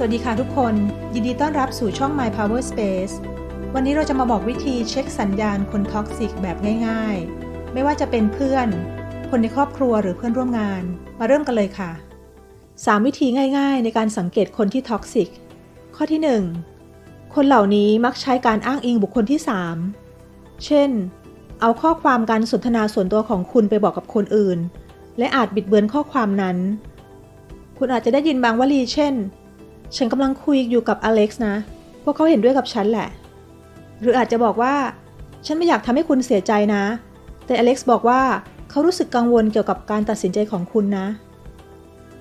สวัสดีค่ะทุกคน ยินดีต้อนรับสู่ช่อง My Power Space วันนี้เราจะมาบอกวิธีเช็คสัญญาณคนท็อกซิกแบบง่ายๆ ไม่ว่าจะเป็นเพื่อน คนในครอบครัวหรือเพื่อนร่วมงาน มาเริ่มกันเลยค่ะ 3 วิธีง่ายๆ ในการสังเกตคนที่ท็อกซิก ข้อที่ 1 คนเหล่านี้มักใช้การอ้างอิงบุคคลที่ 3 เช่น เอาข้อความการสนทนาส่วนตัวของคุณไปบอกกับคนอื่น และอาจบิดเบือนข้อความนั้น คุณอาจจะได้ยินบางวลีเช่น ฉันกำลังคุยอยู่กับอเล็กซ์นะ พวกเขาเห็นด้วยกับฉันแหละ หรืออาจจะบอกว่า ฉันไม่อยากทำให้คุณเสียใจนะ แต่อเล็กซ์บอกว่าเขารู้สึกกังวลเกี่ยวกับการตัดสินใจของคุณนะ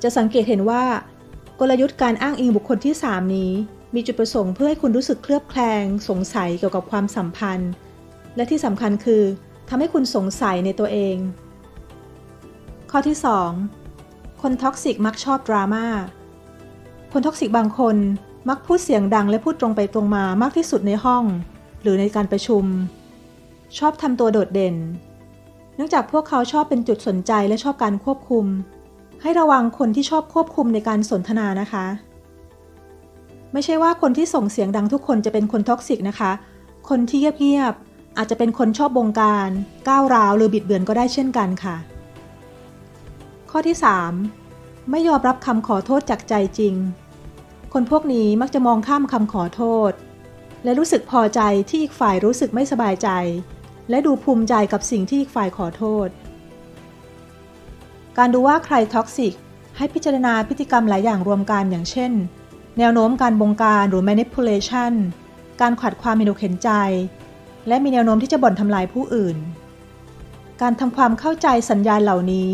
จะสังเกตเห็นว่า กลยุทธ์การอ้างอิงบุคคลที่ 3 นี้ มีจุดประสงค์เพื่อให้คุณรู้สึกเคลือบแคลง สงสัยเกี่ยวกับความสัมพันธ์ และที่สำคัญคือทำให้คุณสงสัยในตัวเอง ข้อที่ 2 คนท็อกซิกมักชอบดราม่า คนท็อกซิกบางคนมักพูดเสียงดังและพูดตรงไปตรงมามากที่สุดในห้อง หรือในการประชุม ชอบทำตัวโดดเด่น เนื่องจากพวกเขาชอบเป็นจุดสนใจและชอบการควบคุม ให้ระวังคนที่ชอบควบคุมในการสนทนานะคะ ไม่ใช่ว่าคนที่ส่งเสียงดังทุกคนจะเป็นคนท็อกซิกนะคะ คนที่เงียบๆอาจจะเป็นคนชอบบงการ ก้าวร้าวหรือบิดเบือนก็ได้เช่นกันค่ะ ข้อที่ 3 ไม่ยอมรับคำขอโทษจากใจจริง คนพวกนี้มักจะมองข้ามคำขอโทษ และรู้สึกพอใจที่อีกฝ่ายรู้สึกไม่สบายใจ และดูภูมิใจกับสิ่งที่อีกฝ่ายขอโทษ การดูว่าใครท็อกซิกให้พิจารณาพฤติกรรมหลายอย่างรวมกันอย่างเช่น แนวโน้มการบงการหรือ manipulation การขัดความมีอกเห็นใจ และมีแนวโน้มที่จะบ่นทำลายผู้อื่น การทำความเข้าใจสัญญาณเหล่านี้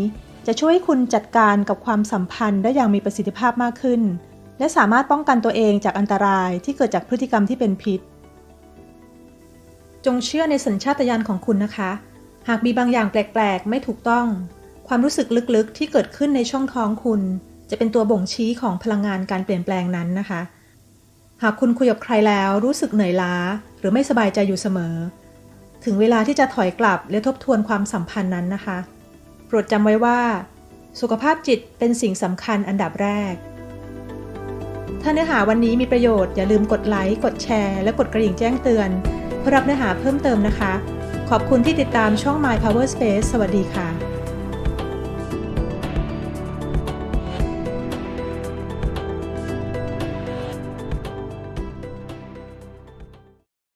จะช่วยให้คุณจัดการกับความสัมพันธ์ได้อย่างมีประสิทธิภาพมากขึ้น และสามารถป้องกันตัวเองจากอันตรายที่เกิดจากพฤติกรรมที่เป็นพิษ จงเชื่อในสัญชาตญาณของคุณนะคะ หากมีบางอย่างแปลก ๆ ไม่ถูกต้อง ความรู้สึกลึกๆ ที่เกิดขึ้นในช่องท้องคุณ จะเป็นตัวบ่งชี้ของพลังงานการเปลี่ยนแปลงนั้นนะคะ หากคุณคุยกับใครแล้วรู้สึกเหนื่อยล้า หรือไม่สบายใจอยู่เสมอ ถึงเวลาที่จะถอยกลับและทบทวนความสัมพันธ์นั้นนะคะ โปรดจำไว้ว่า สุขภาพจิตเป็นสิ่งสำคัญอันดับแรก ถ้าเนื้อหาวันนี้มีประโยชน์อย่าลืมกดไลค์กดแชร์และกดกระดิ่งแจ้งเตือนเพื่อรับเนื้อหาเพิ่มเติมนะคะ ขอบคุณที่ติดตามช่อง My Power Space สวัสดีค่ะ